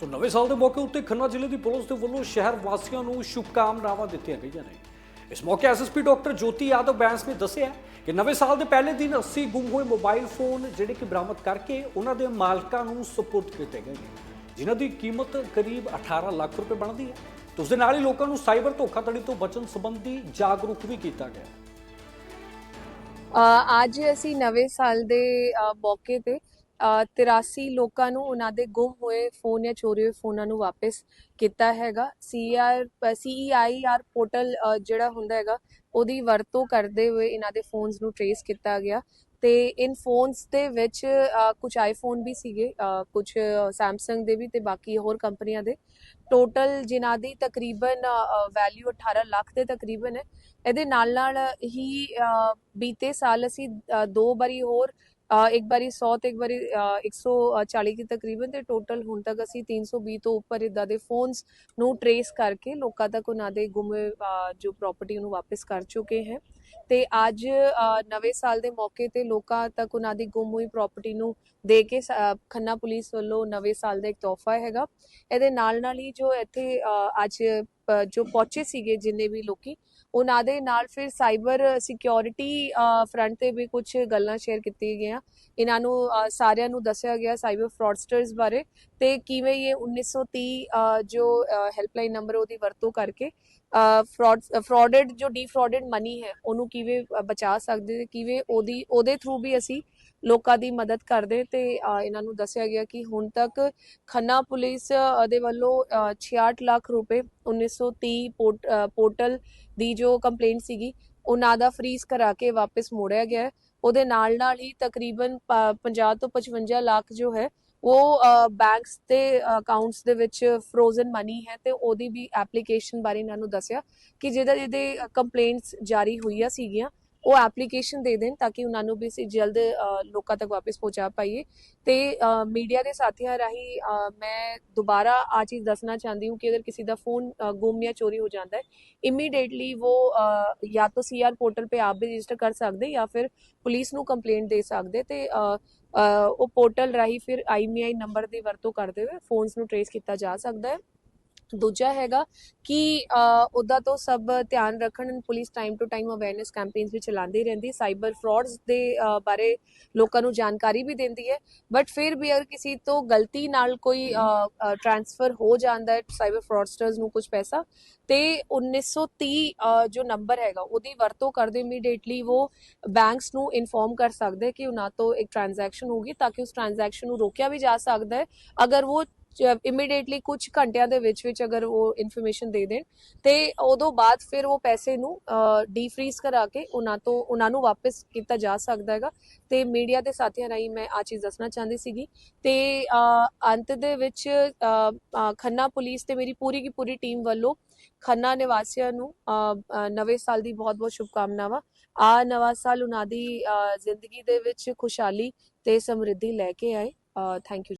ਸੋ ਨਵੇਂ ਸਾਲ ਦੇ ਮੌਕੇ ਉੱਤੇ ਖੰਨਾ ਜ਼ਿਲ੍ਹੇ ਦੀ ਪੁਲਿਸ ਦੇ ਵੱਲੋਂ ਸ਼ਹਿਰ ਵਾਸੀਆਂ ਨੂੰ ਸ਼ੁਭਕਾਮਨਾਵਾਂ ਦਿੱਤੀਆਂ ਗਈਆਂ ਨੇ। ਇਸ ਮੌਕੇ ਐਸਐਸਪੀ ਡਾਕਟਰ ਜੋਤੀ ਯਾਦਵ ਬੈਂਸ ਨੇ ਦੱਸਿਆ ਕਿ ਨਵੇਂ ਸਾਲ ਦੇ ਪਹਿਲੇ ਦਿਨ 80 ਗੁੰਮ ਹੋਏ ਮੋਬਾਈਲ ਫੋਨ ਜਿਹੜੇ ਕਿ ਬਰਾਮਦ ਕਰਕੇ ਉਹਨਾਂ ਦੇ ਮਾਲਕਾਂ ਨੂੰ ਸਪੁਰਦ ਕੀਤੇ ਗਏ ਨੇ। ਜਿਨ੍ਹਾਂ ਦੀ ਕੀਮਤ ਕਰੀਬ 18 ਲੱਖ ਰੁਪਏ ਬਣਦੀ ਹੈ। ਤੇ ਉਸ ਦੇ ਨਾਲ ਹੀ ਲੋਕਾਂ ਨੂੰ ਸਾਈਬਰ ਧੋਖਾਧੜੀ ਤੋਂ ਬਚਣ ਸੰਬੰਧੀ ਜਾਗਰੂਕ ਵੀ ਕੀਤਾ ਗਿਆ। ਅੱਜ ਅਸੀਂ ਨਵੇਂ ਸਾਲ ਦੇ ਮੌਕੇ ਤੇ 83 ਲੋਕਾਂ ਨੂੰ ਉਹਨਾਂ ਦੇ ਗੁੰਮ ਹੋਏ ਫੋਨ ਜਾਂ ਚੋਰੀ ਹੋਏ ਫੋਨਾਂ ਨੂੰ ਵਾਪਸ ਕੀਤਾ ਹੈਗਾ। ਸੀਆਰ ਸੀਈਆਈਆਰ ਪੋਰਟਲ ਜਿਹੜਾ ਹੁੰਦਾ ਹੈਗਾ, ਉਹਦੀ ਵਰਤੋਂ ਕਰਦੇ ਹੋਏ ਇਹਨਾਂ ਦੇ ਫੋਨਸ ਨੂੰ ਟ੍ਰੇਸ ਕੀਤਾ ਗਿਆ। ਤੇ ਇਨ ਫੋਨਸ ਦੇ ਵਿੱਚ ਕੁਝ ਆਈਫੋਨ ਵੀ ਸੀਗੇ ਕੁਝ ਸੈਮਸੰਗ ਦੇ ਵੀ ਤੇ ਬਾਕੀ ਹੋਰ ਕੰਪਨੀਆਂ ਦੇ। ਟੋਟਲ ਜਿਨ੍ਹਾਂ ਦੀ ਤਕਰੀਬਨ ਵੈਲਿਊ 18 ਲੱਖ ਦੇ ਤਕਰੀਬਨ ਹੈ। ਇਹਦੇ ਨਾਲ ਨਾਲ ਹੀ ਬੀਤੇ ਸਾਲ ਅਸੀਂ ਦੋ ਵਾਰੀ ਹੋਰ ਇੱਕ ਵਾਰੀ 100 ਤੇ ਇੱਕ ਵਾਰੀ ਅ, 140 ਦੀ ਤਕਰੀਬਨ ਤੇ ਟੋਟਲ ਹੁਣ ਤੱਕ ਅਸੀਂ 320 ਤੋਂ ਉੱਪਰ ਇਦਾਂ ਦੇ ਫੋਨਸ ਨੂੰ ਟਰੇਸ ਕਰਕੇ ਲੋਕਾਂ ਤੱਕ ਉਹਨਾਂ ਦੇ ਗੁੰਮ ਜੋ ਪ੍ਰਾਪਰਟੀ ਨੂੰ ਵਾਪਸ ਕਰ ਚੁੱਕੇ ਹੈ। ਤੇ ਅੱਜ ਨਵੇਂ ਸਾਲ ਦੇ ਮੌਕੇ ਤੇ ਲੋਕਾਂ ਤੱਕ ਉਹਨਾਂ ਦੀ ਗੁੰਮ ਹੋਈ ਪ੍ਰਾਪਰਟੀ ਨੂੰ ਦੇ ਕੇ ਖੰਨਾ ਪੁਲਿਸ ਵੱਲੋਂ ਨਵੇਂ ਸਾਲ ਦਾ ਇੱਕ ਤੋਹਫਾ ਹੈਗਾ। ਇਹਦੇ ਨਾਲ ਨਾਲ ਹੀ ਜੋ ਇੱਥੇ ਅੱਜ ਜੋ ਪਹੁੰਚੇ ਸੀਗੇ ਜਿੰਨੇ ਵੀ ਲੋਕੀ ਉਹਨਾਂ ਦੇ ਨਾਲ ਫਿਰ ਸਾਈਬਰ ਸਿਕਿਉਰਿਟੀ ਫਰੰਟ ਤੇ ਵੀ ਕੁਝ ਗੱਲਾਂ ਸ਼ੇਅਰ ਕੀਤੀਆਂ ਗਈਆਂ। ਇਹਨਾਂ ਨੂੰ ਸਾਰਿਆਂ ਨੂੰ ਦੱਸਿਆ ਗਿਆ ਸਾਈਬਰ ਫਰਾਡਸਟਰਸ ਬਾਰੇ ਤੇ ਕਿਵੇਂ ਇਹ 1930 ਅ, ਜੋ ਹੈਲਪਲਾਈਨ ਨੰਬਰ ਉਹਦੀ ਵਰਤੋਂ ਕਰਕੇ ਫਰਾਡ ਫਰਾਡਡ ਜੋ ਡੀਫਰਾਡਡ ਮਨੀ ਹੈ ਉਹਨੂੰ ਕਿਵੇਂ ਬਚਾ ਸਕਦੇ ਤੇ ਕਿਵੇਂ ਉਹਦੀ ਉਹਦੇ ਥਰੂ ਵੀ ਅਸੀਂ ਲੋਕਾਂ ਦੀ ਮਦਦ ਕਰਦੇ ਤੇ ਅ, ਇਹਨਾਂ ਨੂੰ ਦੱਸਿਆ ਗਿਆ ਕਿ ਹੁਣ ਤੱਕ ਖੰਨਾ ਪੁਲਿਸ ਦੇ ਵੱਲੋਂ ਅ, 66 ਲੱਖ ਰੁਪਏ 1930 ਪੋਰਟ- ਅ, ਪੋਰਟਲ ਦੀ ਜੋ ਕੰਪਲੇਂਟ ਸੀਗੀ ਉਹਨਾਂ ਦਾ ਫ੍ਰੀਜ਼ ਕਰਾ ਕੇ ਵਾਪਸ ਮੋੜਿਆ ਗਿਆ ਉਹਦੇ ਨਾਲ ਨਾਲ ਹੀ ਤਕਰੀਬਨ ਪ- 50 ਤੋਂ 55 ਲੱਖ ਜੋ ਹੈ, ਉਹ ਬੈਂਕਸ ਤੇ ਅਕਾਊਂਟਸ ਦੇ ਵਿੱਚ ਫਰੋਜ਼ਨ ਮਨੀ ਹੈ ਤੇ ਉਹਦੀ ਵੀ ਐਪਲੀਕੇਸ਼ਨ ਬਾਰੇ ਇਹਨਾਂ ਨੂੰ ਦੱਸਿਆ ਕਿ ਜਿਹਦਾ ਜਿਹਦੇ ਕੰਪਲੇਂਟਸ ਜਾਰੀ ਹੋਈਆਂ ਸੀਗੀਆਂ ਉਹ ਐਪਲੀਕੇਸ਼ਨ ਦੇ ਦੇਣ ਤਾਂ ਕਿ ਉਹਨਾਂ ਨੂੰ ਵੀ ਅਸੀਂ ਜਲਦ ਲੋਕਾਂ ਤੱਕ ਵਾਪਸ ਪਹੁੰਚਾ ਪਾਈਏ। ਤੇ ਮੀਡੀਆ ਦੇ ਸਾਥੀਆਂ ਰਾਹੀਂ ਮੈਂ ਦੁਬਾਰਾ ਆ ਚੀਜ਼ ਦੱਸਣਾ ਚਾਹੁੰਦੀ ਹੂੰ ਕਿ ਅਗਰ ਕਿਸੇ ਦਾ ਫੋਨ ਗੁੰਮ ਜਾਂ ਚੋਰੀ ਹੋ ਜਾਂਦਾ है ਇਮੀਡੀਏਟਲੀ ਉਹ ਜਾਂ ਤਾਂ ਸੀਆਰ ਪੋਰਟਲ 'ਤੇ ਆਪ ਵੀ ਰਜਿਸਟਰ ਕਰ ਸਕਦੇ ਜਾਂ ਫਿਰ ਪੁਲਿਸ ਨੂੰ ਕੰਪਲੇਂਟ ਦੇ ਸਕਦੇ ਤੇ ਉਹ ਪੋਰਟਲ ਰਾਹੀਂ ਫਿਰ ਆਈਐਮਆਈ ਨੰਬਰ ਦੀ ਵਰਤੋਂ ਕਰਦੇ ਹੋਏ ਫੋਨਸ ਨੂੰ ਟ੍ਰੇਸ ਕੀਤਾ ਜਾ ਸਕਦਾ ਹੈ। ਦੂਜਾ ਹੈਗਾ ਕਿ ਉਹਦਾ ਤੋਂ ਸਭ ਧਿਆਨ ਰੱਖਣ police time to time awareness campaigns ਵੀ ਚਲਾਉਂਦੀ ਰਹਿੰਦੀ ਸਾਈਬਰ ਫਰਾਡਸ ਦੇ ਬਾਰੇ ਲੋਕਾਂ ਨੂੰ ਜਾਣਕਾਰੀ ਵੀ ਦਿੰਦੀ ਹੈ ਬਟ ਫਿਰ ਵੀ ਅਗਰ ਕਿਸੇ ਤੋਂ ਗਲਤੀ ਨਾਲ ਕੋਈ ਟ੍ਰਾਂਸਫਰ ਹੋ ਜਾਂਦਾ ਹੈ ਸਾਈਬਰ ਫਰਾਡਸਟਰਸ ਨੂੰ ਕੁਝ ਪੈਸਾ ਤੇ 1930 ਅ, ਜੋ ਨੰਬਰ ਹੈਗਾ ਉਹਦੀ ਵਰਤੋਂ ਕਰਦੇ ਇਮੀਡੀਏਟਲੀ ਉਹ ਬੈਂਕਸ ਨੂੰ ਇਨਫੋਰਮ ਕਰ ਸਕਦੇ ਕਿ ਉਹਨਾਂ ਤੋਂ ਇੱਕ ਟ੍ਰਾਂਜੈਕਸ਼ਨ ਹੋਗੀ ਤਾਂ ਕਿ ਉਸ ਟ੍ਰਾਂਜੈਕਸ਼ਨ ਨੂੰ ਰੋਕਿਆ ਵੀ ਜਾ ਸਕਦਾ ਹੈ ਅਗਰ ਉਹ ਇਮੀਡੀਏਟਲੀ ਕੁਝ ਘੰਟਿਆਂ ਦੇ ਵਿੱਚ ਵਿੱਚ ਅਗਰ ਉਹ ਇਨਫੋਰਮੇਸ਼ਨ ਦੇ ਦੇਣ, ਤੇ ਉਦੋਂ ਬਾਅਦ ਫਿਰ ਉਹ ਪੈਸੇ ਨੂੰ ਡੀਫਰੀਜ਼ ਕਰਾ ਕੇ ਉਹਨਾਂ ਤੋਂ, ਉਹਨਾਂ ਨੂੰ ਵਾਪਸ ਕੀਤਾ ਜਾ ਸਕਦਾ ਹੈਗਾ। ਤੇ ਮੀਡੀਆ ਦੇ ਸਾਥੀਆਂ ਰਾਹੀਂ ਮੈਂ ਆ ਚੀਜ਼ ਦੱਸਣਾ ਚਾਹੁੰਦੀ ਸੀਗੀ। ਤੇ ਅੰਤ ਦੇ ਵਿੱਚ ਖੰਨਾ ਪੁਲਿਸ ਤੇ ਮੇਰੀ ਪੂਰੀ ਕੀ ਪੂਰੀ ਟੀਮ ਵੱਲੋਂ ਖੰਨਾ ਨਿਵਾਸੀਆਂ ਨੂੰ ਨਵੇਂ ਸਾਲ ਦੀ ਬਹੁਤ-ਬਹੁਤ ਸ਼ੁਭਕਾਮਨਾਵਾਂ। ਆ ਨਵਾਂ ਸਾਲ ਉਹਨਾਂ ਦੀ ਜ਼ਿੰਦਗੀ ਦੇ ਵਿੱਚ ਖੁਸ਼ਹਾਲੀ ਤੇ ਸਮਰਿੱਧੀ ਲੈ ਕੇ ਆਏ। Thank you